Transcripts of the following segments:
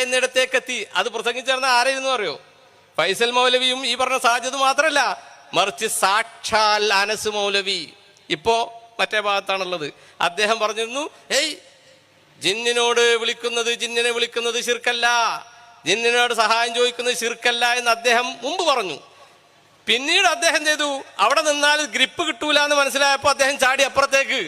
എന്നിടത്തേക്ക് എത്തി അത് പ്രസംഗിച്ചിരുന്ന ആരെയെന്ന് അറിയോ? ഫൈസൽ മൗലവിയും ഈ പറഞ്ഞ സാജത് മാത്രമല്ല മറിച്ച് സാക്ഷാൽ അനസ് മൗലവി. ഇപ്പോ മറ്റേ ഭാഗത്താണുള്ളത്. അദ്ദേഹം പറഞ്ഞിരുന്നു ഏയ് ജിന്നിനോട് വിളിക്കുന്നത് ജിന്നിനെ വിളിക്കുന്നത് ശിർക്കല്ല. ജിന്നിനോട് സഹായം ചോദിക്കുന്നത് ശിർക്കല്ല എന്ന് അദ്ദേഹം മുമ്പ് പറഞ്ഞു. പിന്നീട് അദ്ദേഹം ചെയ്തു അവിടെ നിന്നാൽ ഗ്രിപ്പ് കിട്ടൂല എന്ന് മനസ്സിലായപ്പോൾ അദ്ദേഹം ചാടി അപ്പുറത്തേക്ക്.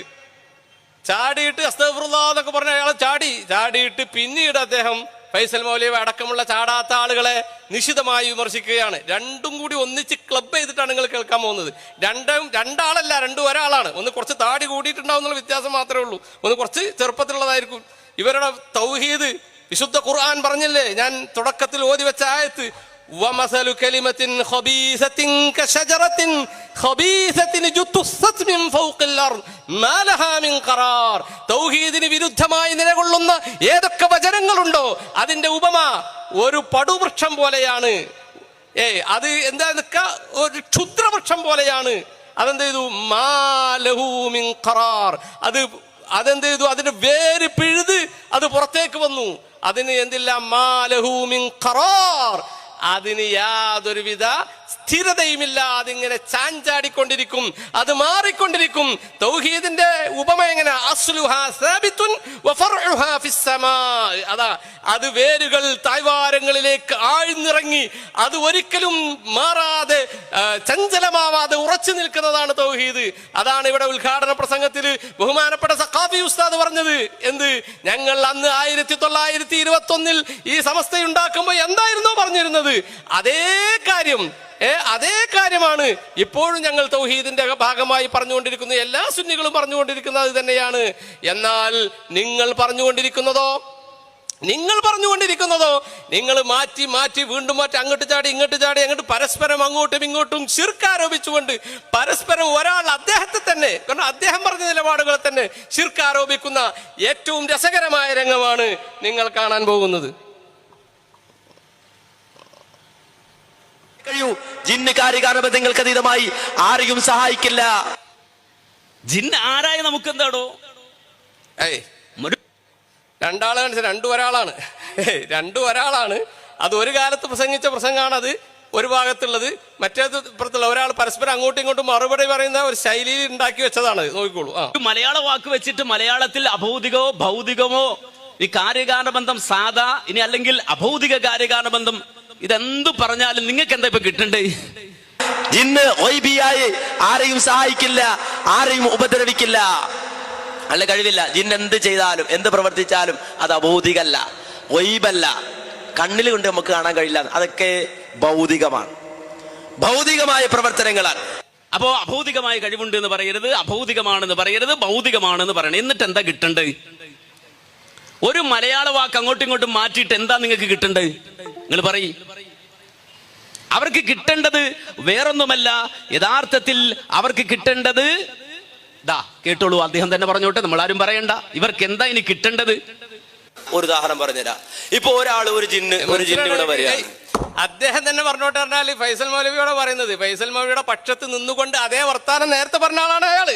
ചാടിയിട്ട് അസ്തഫറുല്ലാ എന്നൊക്കെ പറഞ്ഞ അയാൾ ചാടി. ചാടിയിട്ട് പിന്നീട് അദ്ദേഹം ഫൈസൽ മൗലവി അടക്കമുള്ള ചാടാത്ത ആളുകളെ നിശിതമായി വിമർശിക്കുകയാണ് രണ്ടും കൂടി ഒന്നിച്ച് ക്ലബ് ചെയ്തിട്ടാണ് നിങ്ങൾ കേൾക്കാൻ പോകുന്നത് രണ്ടും രണ്ടാളല്ല രണ്ടും ഒരാളാണ് ഒന്ന് കുറച്ച് താടി കൂടിയിട്ടുണ്ടാവും എന്നുള്ള വ്യത്യാസം മാത്രമേ ഉള്ളൂ ഒന്ന് കുറച്ച് ചെറുപ്പത്തിലുള്ളതായിരിക്കും ഇവരുടെ തൗഹീദ് വിശുദ്ധ ഖുർആൻ പറഞ്ഞില്ലേ ഞാൻ തുടക്കത്തിൽ ഓതി വെച്ച ആയത്ത് ومثل كلمة خبيثة كشجرة خبيثة اجتثت من فوق الأرض തൗഹീദിന് വിരുദ്ധമായി നിലകൊള്ളുന്ന ഏതൊക്കെ വചനങ്ങളുണ്ടോ അതിന്റെ ഉപമ ഒരു പടുവൃക്ഷം പോലെയാണ്. ഏ അത് എന്താ നിൽക്ക ഒരു ക്ഷുദ്രവൃക്ഷം പോലെയാണ്. അതെന്ത് ചെയ്തു? മാലഹൂമിൻ ഖറാർ. അത് അതെന്ത് ചെയ്തു? അതിന്റെ വേര് പിഴുത് അത് പുറത്തേക്ക് വന്നു. അതിന് എന്തില്ല? മാലഹൂമിൻ കറാർ അതിന് യാതൊരുവിധ സ്ഥിരതയുമില്ല ഇങ്ങനെ ചാഞ്ചാടിക്കൊണ്ടിരിക്കും അത് മാറിക്കൊണ്ടിരിക്കും. തൗഹീദിന്റെ ഉപമ എങ്ങനെ. അതാ അത് വേരുകൾ തായ്വാരങ്ങളിലേക്ക് ആഴ്ന്നിറങ്ങി അത് ഒരിക്കലും മാറാതെ ചഞ്ചലമാവാതെ ഉറച്ചു നിൽക്കുന്നതാണ് തൗഹീദ്. അതാണ് ഇവിടെ ഉദ്ഘാടന പ്രസംഗത്തിൽ ബഹുമാനപ്പെട്ട സഖാഫി ഉസ്താദ് പറഞ്ഞത്. എന്ത്? ഞങ്ങൾ അന്ന് ആയിരത്തി തൊള്ളായിരത്തി ഇരുപത്തി ഒന്നിൽ ഈ സമസ്ത ഉണ്ടാക്കുമ്പോൾ എന്തായിരുന്നോ പറഞ്ഞിരുന്നത്? അതേ കാര്യം ഏ അതേ കാര്യമാണ്. ഇപ്പോഴും ഞങ്ങൾ തൗഹീദിന്റെ ഭാഗമായി പറഞ്ഞുകൊണ്ടിരിക്കുന്ന. എല്ലാ സുന്നികളും പറഞ്ഞുകൊണ്ടിരിക്കുന്നത് തന്നെയാണ്. എന്നാൽ നിങ്ങൾ പറഞ്ഞുകൊണ്ടിരിക്കുന്നതോ? നിങ്ങൾ പറഞ്ഞുകൊണ്ടിരിക്കുന്നതോ? നിങ്ങൾ മാറ്റി മാറ്റി വീണ്ടും മാറ്റി അങ്ങോട്ട് ചാടി ഇങ്ങോട്ട് ചാടി അങ്ങോട്ട് പരസ്പരം അങ്ങോട്ടും ഇങ്ങോട്ടും ശിർക്കാരോപിച്ചുകൊണ്ട് പരസ്പരം ഒരാൾ അദ്ദേഹത്തെ തന്നെ കാരണം അദ്ദേഹം പറഞ്ഞ നിലപാടുകളെ തന്നെ ശിർക്കാരോപിക്കുന്ന ഏറ്റവും രസകരമായ രംഗമാണ് നിങ്ങൾ കാണാൻ പോകുന്നത്. കഴിയൂ. ജിന്ന് കാര്യകാരണബന്ധങ്ങൾക്ക് അതീതമായി ആരെയും സഹായിക്കില്ല. ജിന്ന് ആരായ നമുക്ക് എന്താടോ ഏയ് രണ്ടാളാണ് രണ്ടു ഒരാളാണ്. രണ്ടു ഒരാളാണ്. അത് ഒരു കാലത്ത് പ്രസംഗിച്ച പ്രസംഗമാണ് അത്. ഒരു ഭാഗത്തുള്ളത്. മറ്റേ ഇപ്പുറത്തുള്ള ഒരാൾ പരസ്പരം അങ്ങോട്ടും ഇങ്ങോട്ടും മറുപടി പറയുന്ന ഒരു ശൈലിയിൽ ഉണ്ടാക്കി വെച്ചതാണ്. നോക്കിക്കോളൂ. മലയാള വാക്ക് വെച്ചിട്ട് മലയാളത്തിൽ അഭൗതികമോ ഭൗതികമോ ഈ കാര്യകാരണ ബന്ധം സാധാ ഇനി അല്ലെങ്കിൽ അഭൗതിക കാര്യകാരണ ബന്ധം ഇതെന്ത് പറഞ്ഞാലും നിങ്ങൾക്ക് എന്താ ഇപ്പൊ കിട്ടണ്ടേ? ജിന്ന് ഒയ്ബിയായി ആരെയും സഹായിക്കില്ല ആരെയും ഉപദ്രവിക്കില്ല. അല്ല കഴിവില്ല. ജിന്ന് എന്ത് ചെയ്താലും എന്ത് പ്രവർത്തിച്ചാലും അത് അഭൗതികല്ല ഒയ്ബല്ല. കണ്ണിൽ കൊണ്ട് നമുക്ക് കാണാൻ കഴിയില്ല. അതൊക്കെ ഭൗതികമാണ്. ഭൗതികമായ പ്രവർത്തനങ്ങളാണ്. അപ്പോ അഭൗതികമായ കഴിവുണ്ട് എന്ന് പറയരുത് അഭൗതികമാണെന്ന് പറയരുത് ഭൗതികമാണെന്ന് പറയണം. എന്നിട്ട് എന്താ കിട്ടണ്ടേ? ഒരു മലയാള വാക്ക് അങ്ങോട്ടും ഇങ്ങോട്ടും മാറ്റിയിട്ട് എന്താ നിങ്ങൾക്ക് കിട്ടണ്ടേ? നിങ്ങൾ പറയ്. അവർക്ക് കിട്ടേണ്ടത് വേറൊന്നുമല്ല യഥാർത്ഥത്തിൽ അവർക്ക് കിട്ടേണ്ടത് ദാ കേട്ടോളൂ അദ്ദേഹം തന്നെ പറഞ്ഞോട്ടെ നമ്മൾ ആരും പറയണ്ട. ഇവർക്ക് എന്താ ഇനി കിട്ടേണ്ടത്? ഒരു ഉദാഹരണം പറഞ്ഞുതരാം. ഇപ്പൊ ഒരാൾ ഒരു ജിന്ന് ഒരു ജിന്ന് ഇവിടെ വരിക അദ്ദേഹം തന്നെ പറഞ്ഞോട്ട് പറഞ്ഞാൽ ഫൈസൽ മൗലവിയോടെ പറയുന്നത്. ഫൈസൽ മൗലവിയുടെ പക്ഷത്ത് നിന്നുകൊണ്ട് അതേ വർത്താനം നേരത്തെ പറഞ്ഞ ആളാണ് അയാൾ.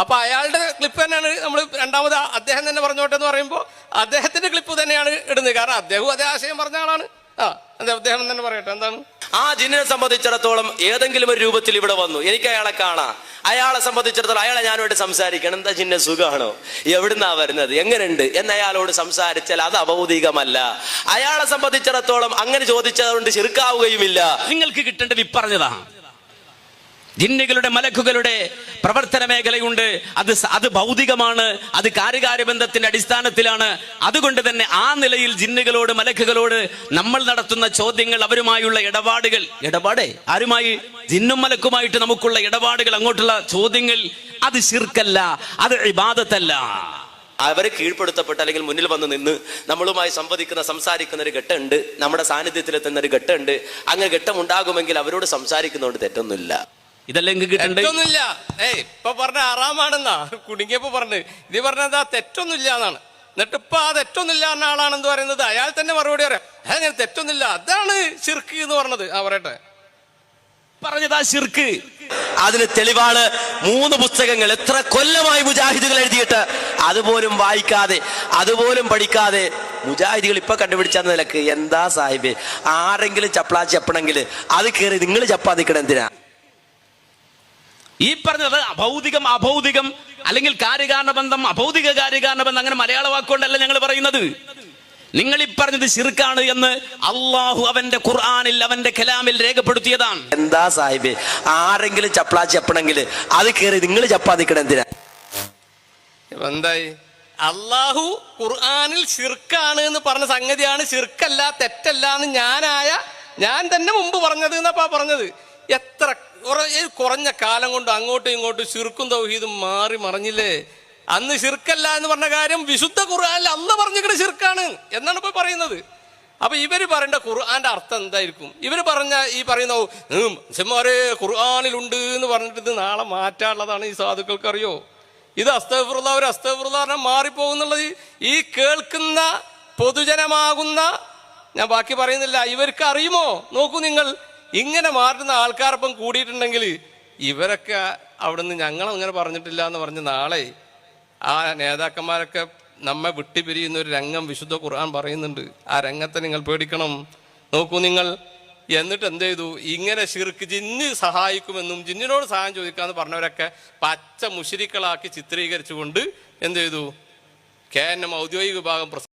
അപ്പൊ അയാളുടെ ക്ലിപ്പ് തന്നെയാണ് നമ്മൾ രണ്ടാമത് അദ്ദേഹം തന്നെ പറഞ്ഞോട്ടെ എന്ന് പറയുമ്പോൾ അദ്ദേഹത്തിന്റെ ക്ലിപ്പ് തന്നെയാണ് ഇടുന്നത്. കാരണം അദ്ദേഹവും അതേ ആശയം പറഞ്ഞ ആളാണ്. ആ അതെ അദ്ദേഹം തന്നെ പറയട്ടെ എന്താണ്? ആ ജിന്നിനെ സംബന്ധിച്ചിടത്തോളം ഏതെങ്കിലും ഒരു രൂപത്തിൽ ഇവിടെ വന്നു. എനിക്ക് അയാളെ കാണാം. അയാളെ സംബന്ധിച്ചിടത്തോളം അയാളെ ഞാനോട് സംസാരിക്കണം. എന്താ ജിന്നെ സുഖമാണോ എവിടുന്നാ വരുന്നത്? എങ്ങനെയുണ്ട്? എന്ന് അയാളോട് സംസാരിച്ചാൽ അത് അഭൗതികമല്ല. അയാളെ സംബന്ധിച്ചിടത്തോളം അങ്ങനെ ചോദിച്ചതുകൊണ്ട് ചെറുക്കാവുകയുമില്ല. നിങ്ങൾക്ക് കിട്ടേണ്ടത് ഇപ്പറഞ്ഞതാ ജിന്നുകളുടെ മലക്കുകളുടെ പ്രവർത്തന മേഖലയുണ്ട്. അത് അത് ഭൗതികമാണ് അത് കാര്യകാര്യബന്ധത്തിന്റെ അടിസ്ഥാനത്തിലാണ്. അതുകൊണ്ട് തന്നെ ആ നിലയിൽ ജിന്നുകളോട് മലക്കുകളോട് നമ്മൾ നടത്തുന്ന ചോദ്യങ്ങൾ അവരുമായുള്ള ഇടപാടുകൾ ഇടപാടേ ആരുമായി? ജിന്നും മലക്കുമായിട്ട് നമുക്കുള്ള ഇടപാടുകൾ അങ്ങോട്ടുള്ള ചോദ്യങ്ങൾ അത് ശിർക്കല്ല അത് ഇബാദത്തല്ല. അവരെ കീഴ്പ്പെടുത്തപ്പെട്ട് അല്ലെങ്കിൽ മുന്നിൽ വന്ന് നിന്ന് നമ്മളുമായി സംവദിക്കുന്ന സംസാരിക്കുന്ന ഒരു ഘട്ടമുണ്ട്. നമ്മുടെ സാന്നിധ്യത്തിലെത്തുന്ന ഒരു ഘട്ടമുണ്ട്. അങ്ങനെ ഘട്ടം ഉണ്ടാകുമെങ്കിൽ അവരോട് സംസാരിക്കുന്നതുകൊണ്ട് തെറ്റൊന്നുമില്ല. ഇതല്ലേ നിങ്ങൾക്ക് കിട്ടണ്ടേ? തെറ്റൊന്നുമില്ല. ഏയ് ഇപ്പൊ പറഞ്ഞ ആറാമാണെന്നാ. കുടുങ്ങിയപ്പോ പറഞ്ഞു. ഇത് പറഞ്ഞത് ആ തെറ്റൊന്നുമില്ല എന്നാണ് എന്നിട്ട് ഇപ്പൊ ആ തെറ്റൊന്നുമില്ല എന്ന ആളാണെന്ന് പറയുന്നത് അയാൾ തന്നെ മറുപടി പറയാം. അങ്ങനെ തെറ്റൊന്നുമില്ല. അതാണ് ശിർക്ക് എന്ന് പറഞ്ഞത്. ആ പറയട്ടെ. പറഞ്ഞതാ ശിർക്ക്. അതിന് തെളിവാണ് മൂന്ന് പുസ്തകങ്ങൾ. എത്ര കൊല്ലമായി മുജാഹിദുകൾ എഴുതിയിട്ട് അതുപോലും വായിക്കാതെ അതുപോലും പഠിക്കാതെ മുജാഹിദികൾ ഇപ്പൊ കണ്ടുപിടിച്ച നിലയ്ക്ക് എന്താ സാഹിബ്? ആരെങ്കിലും ചപ്പളാ ചപ്പണമെങ്കിൽ അത് കയറി നിങ്ങൾ ചപ്പാതിക്കണം എന്തിനാ? ഈ പറഞ്ഞത് അഭൗതികം അഭൗതികം അല്ലെങ്കിൽ കാര്യകാരണ ബന്ധം അഭൗതിക കാര്യകാരണ ബന്ധം അങ്ങനെ മലയാള വാക്കുകൊണ്ടല്ല ഞങ്ങൾ പറയുന്നത്. നിങ്ങൾ ഈ പറഞ്ഞത് ശിർക്കാണ് എന്ന് അള്ളാഹു അവന്റെ ഖുർആാനിൽ അവന്റെ കലാമിൽ രേഖപ്പെടുത്തിയതാണ്. എന്താ സാഹിബ്? ആരെങ്കിലും ചപ്പളാ ചപ്പണെങ്കിൽ അത് കയറി നിങ്ങൾ ചപ്പാതിക്കണം എന്തിനാ? എന്തായി? അള്ളാഹു ഖുർആാനിൽ ഷിർക്കാണ് എന്ന് പറഞ്ഞ സംഗതിയാണ് ഷിർക്കല്ല തെറ്റല്ല എന്ന് ഞാനായ ഞാൻ തന്നെ മുമ്പ് പറഞ്ഞത് എന്നപ്പാ പറഞ്ഞത്. എത്ര കുറഞ്ഞ കാലം കൊണ്ട് അങ്ങോട്ടും ഇങ്ങോട്ടും ചുരുക്കും തൗഹീദും മാറി മറിഞ്ഞില്ലേ? അന്ന് ശിർക്കല്ല എന്ന് പറഞ്ഞ കാര്യം വിശുദ്ധ ഖുർആാനിൽ അന്ന് പറഞ്ഞിട്ട് ശിർക്കാണ് എന്നാണ് ഇപ്പൊ പറയുന്നത്. അപ്പൊ ഇവർ പറയേണ്ട ഖുർആന്റെ അർത്ഥം എന്തായിരിക്കും? ഇവർ പറഞ്ഞ ഈ പറയുന്ന "ഓ, ഉം, മനുഷ്യന്മാരെ ഖുർആാനിലുണ്ട് എന്ന് പറഞ്ഞിട്ട് ഇത് നാളെ മാറ്റാനുള്ളതാണ് ഈ സാധുക്കൾക്ക് അറിയോ ഇത് അസ്തഫുറുള്ള ഒരു അസ്തഫുറുള്ള പറഞ്ഞാൽ മാറിപ്പോകുന്നുള്ളത് ഈ കേൾക്കുന്ന പൊതുജനമാകുന്ന ഞാൻ ബാക്കി പറയുന്നില്ല ഇവർക്ക് അറിയുമോ? നോക്കൂ നിങ്ങൾ ഇങ്ങനെ മാറുന്ന ആൾക്കാരൊപ്പം കൂടിയിട്ടുണ്ടെങ്കിൽ ഇവരൊക്കെ അവിടുന്ന് ഞങ്ങൾ അങ്ങനെ പറഞ്ഞിട്ടില്ല എന്ന് പറഞ്ഞ് നാളെ ആ നേതാക്കന്മാരൊക്കെ നമ്മെ വിട്ടുപിരിയുന്ന ഒരു രംഗം വിശുദ്ധ ഖുർആൻ പറയുന്നുണ്ട്. ആ രംഗത്തെ നിങ്ങൾ പേടിക്കണം. നോക്കൂ നിങ്ങൾ എന്നിട്ട് എന്ത് ചെയ്തു? ഇങ്ങനെ ശിർക്ക് ജിന്ന് സഹായിക്കുമെന്നും ജിന്നിനോട് സഹായം ചോദിക്കാന്ന് പറഞ്ഞവരൊക്കെ പച്ച മുഷിരിക്കളാക്കി ചിത്രീകരിച്ചുകൊണ്ട് എന്ത് ചെയ്തു? കേരളം ഔദ്യോഗിക വിഭാഗം